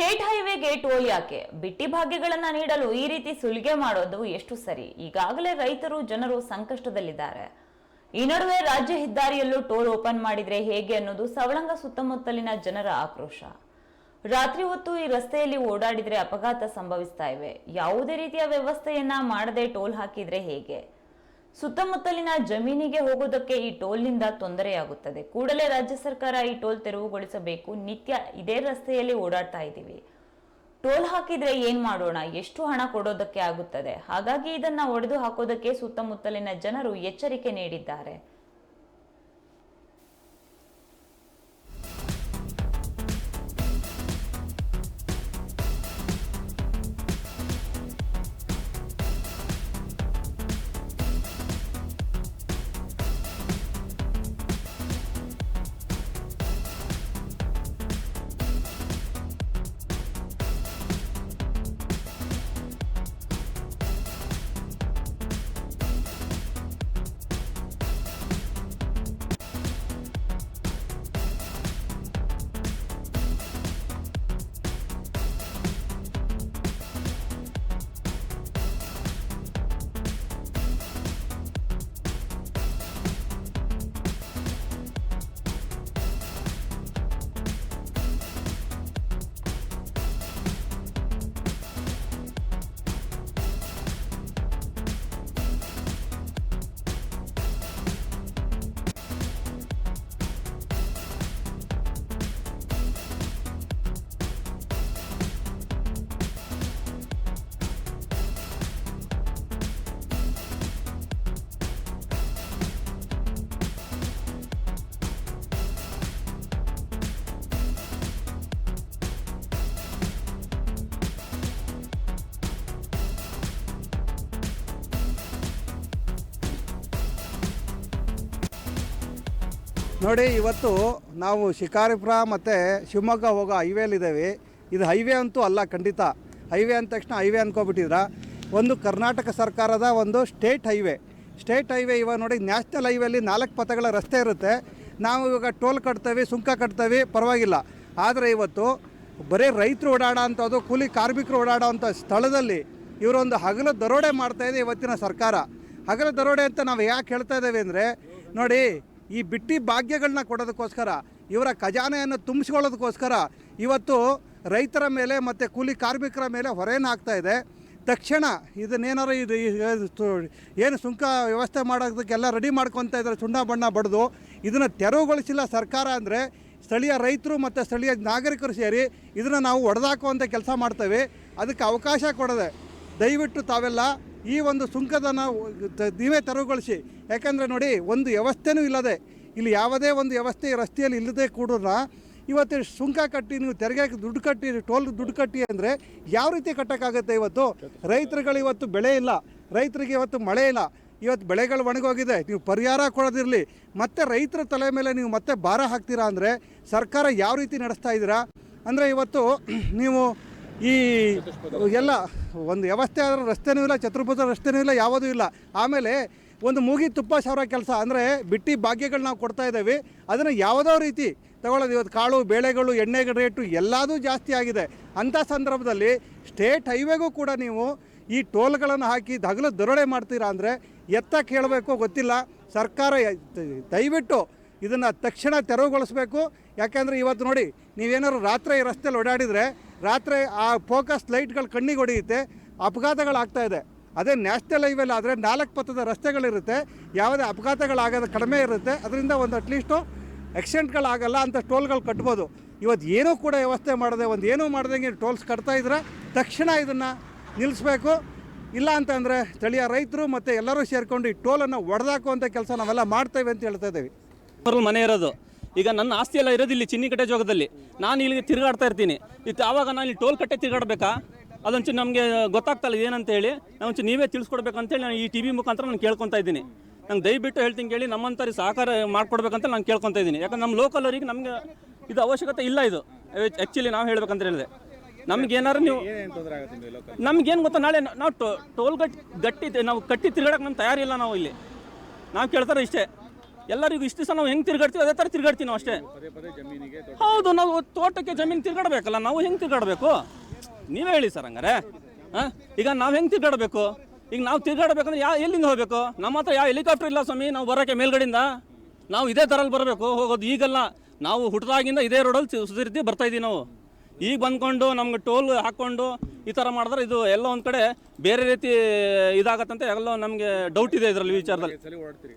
State ಹೈವೇಗೆ toll ಯಾಕೆ ಬಿಟ್ಟಿ ಭಾಗ್ಯಗಳನ್ನ ನೀಡಲು ಈ ರೀತಿ ಸುಲಿಗೆ ಮಾಡೋದು ಎಷ್ಟು ಸರಿ? ಈಗಾಗಲೇ ರೈತರು, ಜನರು ಸಂಕಷ್ಟದಲ್ಲಿದ್ದಾರೆ. ಈ ನಡುವೆ ರಾಜ್ಯ ಹೆದ್ದಾರಿಯಲ್ಲೂ ಟೋಲ್ ಓಪನ್ ಮಾಡಿದ್ರೆ ಹೇಗೆ ಅನ್ನೋದು ಸವಳಂಗ ಸುತ್ತಮುತ್ತಲಿನ ಜನರ ಆಕ್ರೋಶ. ರಾತ್ರಿ ಹೊತ್ತು ಈ ರಸ್ತೆಯಲ್ಲಿ ಓಡಾಡಿದ್ರೆ ಅಪಘಾತ ಸಂಭವಿಸ್ತಾ ಇವೆ. ಯಾವುದೇ ರೀತಿಯ ವ್ಯವಸ್ಥೆಯನ್ನ ಮಾಡದೆ ಟೋಲ್ ಹಾಕಿದ್ರೆ ಹೇಗೆ? ಸುತ್ತಮುತ್ತಲಿನ ಜಮೀನಿಗೆ ಹೋಗೋದಕ್ಕೆ ಈ ಟೋಲ್ನಿಂದ ತೊಂದರೆಯಾಗುತ್ತದೆ. ಕೂಡಲೇ ರಾಜ್ಯ ಸರ್ಕಾರ ಈ ಟೋಲ್ ತೆರವುಗೊಳಿಸಬೇಕು. ನಿತ್ಯ ಇದೇ ರಸ್ತೆಯಲ್ಲಿ ಓಡಾಡ್ತಾ ಇದ್ದೀವಿ. ಟೋಲ್ ಹಾಕಿದ್ರೆ ಏನ್ ಮಾಡೋಣ? ಎಷ್ಟು ಹಣ ಕೊಡೋದಕ್ಕೆ ಆಗುತ್ತದೆ? ಹಾಗಾಗಿ ಇದನ್ನ ಒಡೆದು ಹಾಕೋದಕ್ಕೆ ಸುತ್ತಮುತ್ತಲಿನ ಜನರು ಎಚ್ಚರಿಕೆ ನೀಡಿದ್ದಾರೆ. ನೋಡಿ, ಇವತ್ತು ನಾವು ಶಿಕಾರಿಪುರ ಮತ್ತು ಶಿವಮೊಗ್ಗ ಹೋಗೋ ಹೈವೇಲಿದ್ದೇವೆ ಇದು ಹೈವೇ ಅಂತೂ ಅಲ್ಲ, ಖಂಡಿತ. ಹೈವೇ ಅಂದ ತಕ್ಷಣ ಹೈವೇ ಅಂದ್ಕೊಬಿಟ್ಟಿದ್ರ ಒಂದು ಕರ್ನಾಟಕ ಸರ್ಕಾರದ ಒಂದು ಸ್ಟೇಟ್ ಹೈವೇ ಸ್ಟೇಟ್ ಹೈವೇ ಇವಾಗ ನೋಡಿ ನ್ಯಾಷನಲ್ ಹೈವೇಲಿ ನಾಲ್ಕು ಪಥಗಳ ರಸ್ತೆ ಇರುತ್ತೆ. ನಾವು ಇವಾಗ ಟೋಲ್ ಕಟ್ತೇವೆ, ಸುಂಕ ಕಟ್ತೇವೆ, ಪರವಾಗಿಲ್ಲ. ಆದರೆ ಇವತ್ತು ಬರೀ ರೈತರು ಓಡಾಡೋ ಅಂಥದ್ದು ಕೂಲಿ ಕಾರ್ಮಿಕರು ಓಡಾಡೋ ಅಂಥ ಸ್ಥಳದಲ್ಲಿ ಇವರೊಂದು ಹಗಲು ದರೋಡೆ ಮಾಡ್ತಾ ಇದೆ ಇವತ್ತಿನ ಸರ್ಕಾರ. ಹಗಲು ದರೋಡೆ ಅಂತ ನಾವು ಯಾಕೆ ಹೇಳ್ತಾ ಇದ್ದೇವೆ ಅಂದರೆ, ನೋಡಿ ಈ ಬಿಟ್ಟಿ ಭಾಗ್ಯಗಳನ್ನ ಕೊಡೋದಕ್ಕೋಸ್ಕರ, ಇವರ ಖಜಾನೆಯನ್ನು ತುಂಬಿಸ್ಕೊಳ್ಳೋದಕ್ಕೋಸ್ಕರ ಇವತ್ತು ರೈತರ ಮೇಲೆ ಮತ್ತು ಕೂಲಿ ಕಾರ್ಮಿಕರ ಮೇಲೆ ಹೊರೆಯನ್ನು ಹಾಕ್ತಾ ಇದೆ. ತಕ್ಷಣ ಇದನ್ನೇನಾರು ಇದು ಏನು ಸುಂಕ ವ್ಯವಸ್ಥೆ ಮಾಡೋದಕ್ಕೆಲ್ಲ ರೆಡಿ ಮಾಡ್ಕೊತಾ ಇದ್ದಾರೆ, ಸುಣ್ಣ ಬಣ್ಣ ಬಡಿದು. ಇದನ್ನು ತೆರವುಗೊಳಿಸಿಲ್ಲ ಸರ್ಕಾರ ಅಂದರೆ ಸ್ಥಳೀಯ ರೈತರು ಮತ್ತು ಸ್ಥಳೀಯ ನಾಗರಿಕರು ಸೇರಿ ಇದನ್ನು ನಾವು ಒಡೆದಾಕುವಂಥ ಕೆಲಸ ಮಾಡ್ತೇವೆ. ಅದಕ್ಕೆ ಅವಕಾಶ ಕೊಡದೆ ದಯವಿಟ್ಟು ತಾವೆಲ್ಲ ಈ ಒಂದು ಸುಂಕದನ್ನು ನೀವೇ ತೆರವುಗೊಳಿಸಿ. ಯಾಕಂದರೆ ನೋಡಿ, ಒಂದು ವ್ಯವಸ್ಥೆನೂ ಇಲ್ಲದೆ, ಇಲ್ಲಿ ಯಾವುದೇ ಒಂದು ವ್ಯವಸ್ಥೆ ರಸ್ತೆಯಲ್ಲಿ ಇಲ್ಲದೆ ಕೂಡ ಇವತ್ತು ಸುಂಕ ಕಟ್ಟಿ, ನೀವು ತೆರಿಗೆ ದುಡ್ಡು ಕಟ್ಟಿ, ಟೋಲ್ ದುಡ್ಡು ಕಟ್ಟಿ ಅಂದರೆ ಯಾವ ರೀತಿ ಕಟ್ಟೋಕ್ಕಾಗುತ್ತೆ ಇವತ್ತು? ರೈತರುಗಳು ಇವತ್ತು ಬೆಳೆ ಇಲ್ಲ. ರೈತರಿಗೆ ಇವತ್ತು ಮಳೆ ಇಲ್ಲ. ಇವತ್ತು ಬೆಳೆಗಳು ಒಣಗೋಗಿದೆ. ನೀವು ಪರಿಹಾರ ಕೊಡೋದಿರಲಿ. ಮತ್ತೆ ರೈತರ ತಲೆ ಮೇಲೆ ನೀವು ಮತ್ತೆ ಭಾರ ಹಾಕ್ತೀರಾ ಅಂದರೆ ಸರ್ಕಾರ ಯಾವ ರೀತಿ ನಡೆಸ್ತಾ ಇದ್ದೀರಾ? ಅಂದರೆ ಇವತ್ತು ನೀವು ಈ ಎಲ್ಲ ಒಂದು ವ್ಯವಸ್ಥೆ ಆದರೂ ರಸ್ತೆನೂ ಇಲ್ಲ, ಚತುರ್ಭುಜ ರಸ್ತೆನೂ ಇಲ್ಲ, ಯಾವುದೂ ಇಲ್ಲ. ಆಮೇಲೆ ಒಂದು ಮೂಗಿ ತುಪ್ಪ ಸಾವಿರ ಕೆಲಸ ಅಂದರೆ ಬಿಟ್ಟಿ ಭಾಗ್ಯಗಳು ನಾವು ಕೊಡ್ತಾ ಇದ್ದೇವೆ. ಅದನ್ನು ಯಾವುದೋ ರೀತಿ ತಗೊಳ್ಳೋದು. ಇವತ್ತು ಕಾಳು, ಬೇಳೆಗಳು ಎಣ್ಣೆಗಳ ರೇಟು ಎಲ್ಲದೂ ಜಾಸ್ತಿ ಆಗಿದೆ. ಅಂಥ ಸಂದರ್ಭದಲ್ಲಿ ಸ್ಟೇಟ್ ಹೈವೇಗೂ ಕೂಡ ನೀವು ಈ ಟೋಲ್ಗಳನ್ನು ಹಾಕಿ ಹಗಲು ದರೋಡೆ ಮಾಡ್ತೀರಾ ಅಂದರೆ ಎತ್ತ ಕೇಳಬೇಕು ಗೊತ್ತಿಲ್ಲ. ಸರ್ಕಾರ ದಯವಿಟ್ಟು ಇದನ್ನು ತಕ್ಷಣ ತೆರವುಗೊಳಿಸಬೇಕು. ಯಾಕೆಂದರೆ ಇವತ್ತು ನೋಡಿ, ನೀವೇನಾದ್ರು ರಾತ್ರಿ ಈ ರಸ್ತೆಯಲ್ಲಿ ಓಡಾಡಿದರೆ, ರಾತ್ರಿ ಆ ಫೋಕಸ್ ಲೈಟ್ಗಳು ಕಣ್ಣಿಗೆ ಹೊಡೆಯುತ್ತೆ ಅಪಘಾತಗಳಾಗ್ತಾ ಇದೆ. ಅದೇ ನ್ಯಾಷನಲ್ ಹೈವೇಲಿ ಆದರೆ ನಾಲ್ಕು ಪಥದ ರಸ್ತೆಗಳಿರುತ್ತೆ, ಯಾವುದೇ ಅಪಘಾತಗಳಾಗೋದು ಕಡಿಮೆ ಇರುತ್ತೆ. ಅದರಿಂದ ಒಂದು ಅಟ್ಲೀಸ್ಟು ಆಕ್ಸಿಡೆಂಟ್ಗಳಾಗಲ್ಲ ಅಂತ ಟೋಲ್ಗಳು ಕಟ್ಬೋದು. ಇವತ್ತು ಏನೂ ಕೂಡ ವ್ಯವಸ್ಥೆ ಮಾಡದೆ, ಒಂದು ಏನೂ ಮಾಡ್ದಂಗೆ ಟೋಲ್ಸ್ ಕಟ್ತಾ ಇದ್ರೆ ತಕ್ಷಣ ಇದನ್ನು ನಿಲ್ಲಿಸ್ಬೇಕು ಇಲ್ಲ ಅಂತಂದರೆ ಸ್ಥಳೀಯ ರೈತರು ಮತ್ತು ಎಲ್ಲರೂ ಸೇರಿಕೊಂಡು ಈ ಟೋಲನ್ನು ಒಡೆದಾಕುವಂಥ ಕೆಲಸ ನಾವೆಲ್ಲ ಮಾಡ್ತೇವೆ ಅಂತ ಹೇಳ್ತಾ ಇದ್ದೀವಿ. ಮನೆ ಇರೋದು. ಈಗ ನನ್ನ ಆಸ್ತಿ ಎಲ್ಲ ಇರೋದು ಇಲ್ಲಿ ಚಿನ್ನಿ ಕಟ್ಟೆ ಜಾಗದಲ್ಲಿ ನಾನು ಇಲ್ಲಿಗೆ ತಿರುಗಾಡ್ತಾ ಇರ್ತೀನಿ. ಇತ್ತು ಆವಾಗ ನಾನು ಇಲ್ಲಿ ಟೋಲ್ ಕಟ್ಟೆ ತಿರುಗಾಡ್ಬೇಕಾ? ಅದೊಂಚು ನಮಗೆ ಗೊತ್ತಾಗ್ತಲ್ಲ ಏನಂತ ಹೇಳಿ. ನಾವೊಂಚು ನೀವೇ ತಿಳಿಸ್ಕೊಡ್ಬೇಕಂತೇಳಿ ನಾನು ಈ ಟಿ ವಿ ಮುಖಾಂತರ ನಾನು ಕೇಳ್ಕೊತಾ ಇದ್ದೀನಿ. ನಂಗೆ ದಯವಿಟ್ಟು ಹೇಳ್ತೀನಿ ಕೇಳಿ ನಮ್ಮಂಥವ್ರಿಗೆ ಸಹಕಾರ ಮಾಡಿಕೊಡ್ಬೇಕಂತ ನಾನು ಕೇಳ್ಕೊತಾ ಇದ್ದೀನಿ. ಯಾಕಂದ್ರೆ ನಮ್ಮ ಲೋಕಲ್ ಅವರಿಗೆ ನಮಗೆ ಇದು ಅವಶ್ಯಕತೆ ಇಲ್ಲ ಇದು. ಆ್ಯಕ್ಚುಲಿ ನಾವು ಹೇಳ್ಬೇಕಂತ ಹೇಳಿದೆ. ನಮ್ಗೆ ನೀವು ನಮ್ಗೇನು ಗೊತ್ತಾ? ನಾಳೆ ನಾವು ಟೋಲ್ ಗಟ್ ಗಟ್ಟಿ ನಾವು ಕಟ್ಟಿ ತಿರುಗಾಡಕ್ಕೆ ನಮ್ಮ ತಯಾರಿಲ್ಲ ನಾವು ಇಲ್ಲಿ. ನಾವು ಕೇಳ್ತಾರೆ ಇಷ್ಟೇ. ಎಲ್ಲರಿಗೂ ಇಷ್ಟು ದಿವಸ ನಾವು ಹೆಂಗೆ ತಿರ್ಗಾಡ್ತೀವಿ ಅದೇ ಥರ ತಿರ್ಗಾಡ್ತೀವಿ ನಾವು ಅಷ್ಟೇ. ಹೌದು ನಾವು ತೋಟಕ್ಕೆ ಜಮೀನು ತಿರ್ಗಾಡಬೇಕಲ್ಲ ನಾವು ಹೆಂಗೆ ತಿರ್ಗಾಡಬೇಕು? ನೀವೇ ಹೇಳಿ ಸರ್ ಹಂಗಾರೆ. ಹಾಂ? ಈಗ ನಾವು ಹೆಂಗೆ ತಿರ್ಗಾಡಬೇಕು? ಈಗ ನಾವು ತಿರ್ಗಾಡಬೇಕಂದ್ರೆ ಯಾವ ಎಲ್ಲಿಂದ ಹೋಗಬೇಕು? ನಮ್ಮ ಹತ್ರ ಯಾವ ಹೆಲಿಕಾಪ್ಟರ್ ಇಲ್ಲ ಸ್ವಾಮಿ ನಾವು ಬರೋಕ್ಕೆ ಮೇಲ್ಗಡೆಯಿಂದ? ನಾವು ಇದೇ ಥರಲ್ಲಿ ಬರಬೇಕು ಹೋಗೋದು ಈಗಲ್ಲ. ನಾವು ಹುಟ್ಟದಾಗಿಂದ ಇದೇ ರೋಡಲ್ಲಿ ಬರ್ತಾ ಇದ್ದೀವಿ ನಾವು. ಈಗ ಬಂದ್ಕೊಂಡು ನಮ್ಗೆ ಟೋಲ್ ಹಾಕ್ಕೊಂಡು ಈ ಥರ ಮಾಡಿದ್ರೆ ಇದು ಎಲ್ಲ ಒಂದು ಕಡೆ ಬೇರೆ ರೀತಿ ಇದಾಗತ್ತಂತ ಎಲ್ಲ ನಮಗೆ ಡೌಟ್ ಇದೆ ಇದರಲ್ಲಿ ವಿಚಾರದಲ್ಲಿ.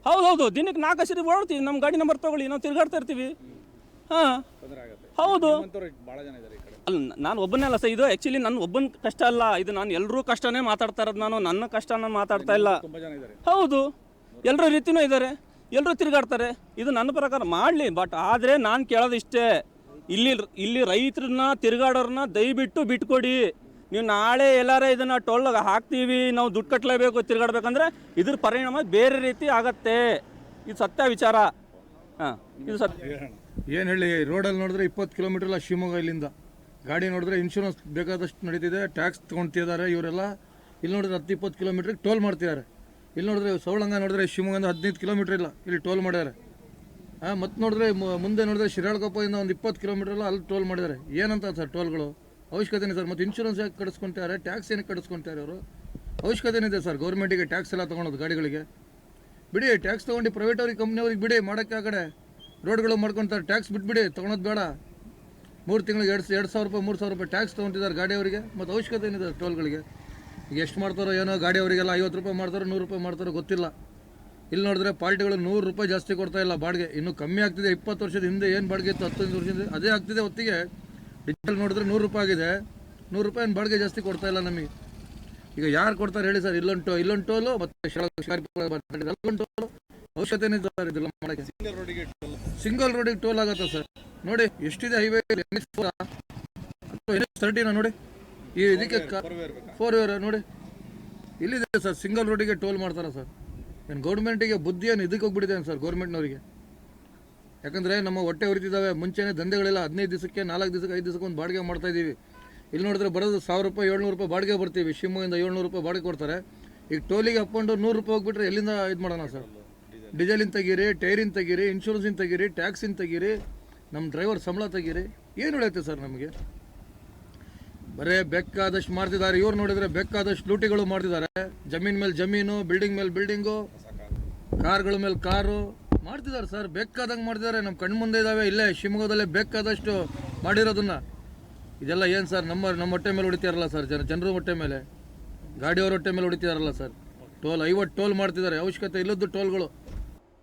ಹೌದು ಹೌದು ದಿನಕ್ಕೆ ನಾಲ್ಕು ಸರಿ ಓಡ್ತೀವಿ ನಮ್ಮ ಗಾಡಿ ನಂಬರ್ ತಗೊಳ್ಳಿ ನಾವು ತಿರ್ಗಾಡ್ತಾ ಇರ್ತೀವಿ. ಹಾಂ. ಹೌದು. ಅಲ್ಲ ನಾನು ಒಬ್ಬನೇ ಅಲ್ಲ ಸರ್ ಇದು ಆ್ಯಕ್ಚುಲಿ ನನ್ನ ಒಬ್ಬನ ಕಷ್ಟ ಅಲ್ಲ. ಇದು ನಾನು ಎಲ್ಲರೂ ಕಷ್ಟನೇ ಮಾತಾಡ್ತಾ ಇರೋದು ನಾನು ನನ್ನ ಕಷ್ಟ ನಾನು ಮಾತಾಡ್ತಾ ಇಲ್ಲ. ಹೌದು. ಎಲ್ಲರ ರೀತಿನೂ ಇದ್ದಾರೆ ಎಲ್ಲರೂ ತಿರುಗಾಡ್ತಾರೆ. ಇದು ನನ್ನ ಪ್ರಕಾರ ಮಾಡಲಿ ಬಟ್ ಆದರೆ ನಾನು ಕೇಳೋದು ಇಷ್ಟೇ. ಇಲ್ಲಿ ಇಲ್ಲಿ ರೈತರನ್ನ ತಿರುಗಾಡೋರನ್ನ ದಯವಿಟ್ಟು ಬಿಟ್ಕೊಡಿ. ನೀವು ನಾಳೆ ಎಲ್ಲಾರ ಇದನ್ನ ಟೋಲ್ ಹಾಕ್ತೀವಿ, ನಾವು ದುಡ್ಡು ಕಟ್ಟಲೇಬೇಕು ತಿರುಗಾಡ್ಬೇಕಂದ್ರೆ ಇದ್ರ ಪರಿಣಾಮ ಬೇರೆ ರೀತಿ ಆಗತ್ತೆ. ಇದು ಸತ್ಯ ವಿಚಾರ. ಹಾಂ, ಇದು ಸತ್ಯ. ಏನು ಹೇಳಿ, ರೋಡಲ್ಲಿ ನೋಡಿದ್ರೆ ಇಪ್ಪತ್ತು ಕಿಲೋಮೀಟರ್ ಇಲ್ಲ ಶಿವಮೊಗ್ಗ ಇಲ್ಲಿಂದ. ಗಾಡಿ ನೋಡಿದ್ರೆ ಇನ್ಶೂರೆನ್ಸ್ ಬೇಕಾದಷ್ಟು ನಡೀತಿದೆ ಟ್ಯಾಕ್ಸ್ ತೊಗೊಳ್ತಿದ್ದಾರೆ ಇವರೆಲ್ಲ. ಇಲ್ಲಿ ನೋಡಿದ್ರೆ ಹತ್ತು ಇಪ್ಪತ್ತು ಕಿಲೋಮೀಟ್ರಿಗೆ ಟೋಲ್ ಮಾಡ್ತಿದ್ದಾರೆ. ಇಲ್ಲಿ ನೋಡಿದ್ರೆ ಸವಳಂಗ ನೋಡಿದ್ರೆ ಶಿವಮೊಗ್ಗದ ಹದಿನೈದು ಕಿಲೋಮೀಟ್ರ್ ಇಲ್ಲ, ಇಲ್ಲಿ ಟೋಲ್ ಮಾಡ್ಯಾರೆ. ಮತ್ತೆ ನೋಡಿದ್ರೆ ಮುಂದೆ ನೋಡಿದ್ರೆ ಶಿರಾಳಕೊಪ್ಪದಿಂದ ಒಂದು ಇಪ್ಪತ್ತು ಕಿಲೋಮೀಟ್ರಲ್ಲ ಅಲ್ಲಿ ಟೋಲ್ ಮಾಡಿದ್ದಾರೆ ಏನಂತ ಸರ್ ಟೋಲ್ಗಳು ಅವಶ್ಯಕತೆ ಸರ್, ಮತ್ತು ಇನ್ಶೂರೆನ್ಸ್ ಯಾಕೆ ಕಡಿಸ್ಕೊಂತಾರೆ ಟ್ಯಾಕ್ಸ್ ಏನಕ್ಕೆ ಕಟ್ಸ್ಕೊಂತಾರೆ ಅವರು? ಅವಶ್ಯಕತೆ ಇದೆ ಸರ್ ಗೌರ್ಮೆಂಟಿಗೆ ಟ್ಯಾಕ್ಸ್ ಎಲ್ಲ ತೊಗೊಳೋದು ಗಾಡಿಗಳಿಗೆ. ಬಿಡಿ ಟ್ಯಾಕ್ಸ್ ತೊಗೊಂಡು ಪ್ರೈವೇಟ್ ಅವ್ರಿಗೆ ಕಂಪ್ನಿಯವ್ರಿಗೆ ಬಿಡಿ, ಮಾಡೋಕ್ಕೆ ರೋಡ್ಗಳು ಮಾಡ್ಕೊತಾರೆ. ಟ್ಯಾಕ್ಸ್ ಬಿಟ್ಬಿಡಿ, ತೊಗೊಳೋದು ಬೇಡ. ಮೂರು ತಿಂಗಳಿಗೆ ಎರಡು ಎರಡು ಸಾವಿರ ರೂಪಾಯಿ, ಮೂರು ಸಾವಿರ ರೂಪಾಯಿ ಟ್ಯಾಕ್ಸ್ ತೊಗೊಂತಿದ್ದಾರೆ ಗಾಡಿಯವರಿಗೆ ಮತ್ತು ಅವಶ್ಯಕತೆ ಏನಿದೆ ಟೋಲ್ಗಳಿಗೆ ಈಗ ಎಷ್ಟು ಮಾಡ್ತಾರೋ ಏನೋ ಗಾಡಿಯವರಿಗೆಲ್ಲ ಐವತ್ತು ರೂಪಾಯಿ ಮಾಡ್ತಾರೋ, ನೂರು ರೂಪಾಯಿ ಮಾಡ್ತಾರೋ ಗೊತ್ತಿಲ್ಲ. ಇಲ್ಲಿ ನೋಡಿದ್ರೆ ಪಾರ್ಟಿಗಳು ನೂರು ರೂಪಾಯಿ ಜಾಸ್ತಿ ಕೊಡ್ತಾ ಇಲ್ಲ ಬಾಡಿಗೆ. ಇನ್ನು ಕಮ್ಮಿ ಆಗ್ತಿದೆ. ಇಪ್ಪತ್ತು ವರ್ಷದ ಹಿಂದೆ ಏನು ಬಾಡಿಗೆ ಇತ್ತು? ಹತ್ತೊಂದು ವರ್ಷದಿಂದ ಅದೇ ಆಗ್ತಿದೆ ಹೊತ್ತಿಗೆ ಡಿಜಿಟಲ್ ನೋಡಿದ್ರೆ ನೂರು ರೂಪಾಯಿ ಆಗಿದೆ. ನೂರು ರೂಪಾಯಿ ಏನು ಬಾಡಿಗೆ ಜಾಸ್ತಿ ಕೊಡ್ತಾ ಇಲ್ಲ ನಮಗೆ. ಈಗ ಯಾರು ಕೊಡ್ತಾರೆ ಹೇಳಿ ಸರ್? ಇಲ್ಲೊಂದು ಟೋ ಇಲ್ಲೊಂದು ಟೋಲು ಮತ್ತೆ ಟೋಲು ಸರ್ ಇದೆಲ್ಲ ಮಾಡೋಕ್ಕೆ. ಸಿಂಗಲ್ ರೋಡಿಗೆ ಟೋಲ್ ಆಗುತ್ತೆ ಸರ್? ನೋಡಿ ಎಷ್ಟಿದೆ ಹೈವೇ ತರ್ಟಿನ ನೋಡಿ? ಈ ಇದಕ್ಕೆ ಫೋರ್ ವೀರ್ ನೋಡಿ. ಇಲ್ಲಿದೆ ಸರ್ ಸಿಂಗಲ್ ರೋಡಿಗೆ ಟೋಲ್ ಮಾಡ್ತಾರ ಸರ್? ಏನು ಗೌರ್ಮೆಂಟಿಗೆ ಬುದ್ಧಿ ಏನು ಇದಕ್ಕೆ ಹೋಗ್ಬಿಟ್ಟಿದೆ ಸರ್ ಗೌರ್ಮೆಂಟ್ನವರಿಗೆ? ಯಾಕಂದರೆ ನಮ್ಮ ಹೊಟ್ಟೆ ಉರಿತಿದ್ದಾವೆ ಮುಂಚೆನೇ ದಂಧೆಗಳೆಲ್ಲ ಹದಿನೈದು ದಿವಸಕ್ಕೆ, ನಾಲ್ಕು ದಿವಸಕ್ಕೆ, ಐದು ದಿವಸಕ್ಕೆ ಒಂದು ಬಾಡಿಗೆ ಮಾಡ್ತಾ ಇದ್ದೀವಿ. ಇಲ್ಲಿ ನೋಡಿದ್ರೆ ಬರೋದು ಸಾವಿರ ರೂಪಾಯಿ, ಏಳ್ನೂರು ರೂಪಾಯಿ ಬಾಡಿಗೆ ಬರ್ತೀವಿ. ಶಿವಮೊಗ್ಗದಿಂದ ಏಳ್ನೂರು ರೂಪಾಯಿ ಬಾಡಿಗೆ ಕೊಡ್ತಾರೆ. ಈಗ ಟೋಲಿಗೆ ಹಾಕ್ಕೊಂಡು ನೂರು ರೂಪಾಯಿ ಹೋಗ್ಬಿಟ್ರೆ ಎಲ್ಲಿಂದ ಇದು ಮಾಡೋಣ ಸರ್? ಡೀಸೆಲಿನ ತೆಗೀರಿ, ಟೈರಿನ ತೆಗೀರಿ, ಇನ್ಶೂರೆನ್ಸಿನ ತೆಗೀರಿ, ಟ್ಯಾಕ್ಸಿನ ತೆಗೀರಿ, ನಮ್ಮ ಡ್ರೈವರ್ ಸಂಬಳ ತೆಗೀರಿ, ಏನು ಉಳಿಯುತ್ತೆ ಸರ್ ನಮಗೆ? ಬರೇ ಬೇಕಾದಷ್ಟು ಮಾಡ್ತಿದ್ದಾರೆ. ಇವ್ರು ನೋಡಿದ್ರೆ ಬೇಕಾದಷ್ಟು ಲೂಟಿಗಳು ಮಾಡ್ತಿದ್ದಾರೆ. ಜಮೀನ್ ಮೇಲೆ ಜಮೀನು, ಬಿಲ್ಡಿಂಗ್ ಮೇಲೆ ಬಿಲ್ಡಿಂಗು, ಕಾರ್ಗಳ ಮೇಲೆ ಕಾರು ಮಾಡ್ತಿದ್ದಾರೆ ಸರ್. ಬೇಕಾದಂಗೆ ಮಾಡ್ತಿದ್ದಾರೆ. ನಮ್ಮ ಕಣ್ಣು ಮುಂದೆ ಇದ್ದಾವೆ ಇಲ್ಲೇ ಶಿವಮೊಗ್ಗದಲ್ಲೇ ಬೇಕಾದಷ್ಟು ಮಾಡಿರೋದನ್ನ. ಇದೆಲ್ಲ ಏನು ಸರ್? ನಮ್ಮ ನಮ್ಮ ಹೊಟ್ಟೆ ಮೇಲೆ ಹೊಡಿತಾರಲ್ಲ ಸರ್ ಜನ ಜನರ ಹೊಟ್ಟೆ ಮೇಲೆ. ಗಾಡಿಯವ್ರ ಹೊಟ್ಟೆ ಮೇಲೆ ಹೊಡಿತಿದಾರಲ್ಲ ಸರ್. ಟೋಲ್ ಐವತ್ತು ಟೋಲ್ ಮಾಡ್ತಿದ್ದಾರೆ. ಅವಶ್ಯಕತೆ ಇಲ್ಲದ್ದು ಟೋಲ್ಗಳು.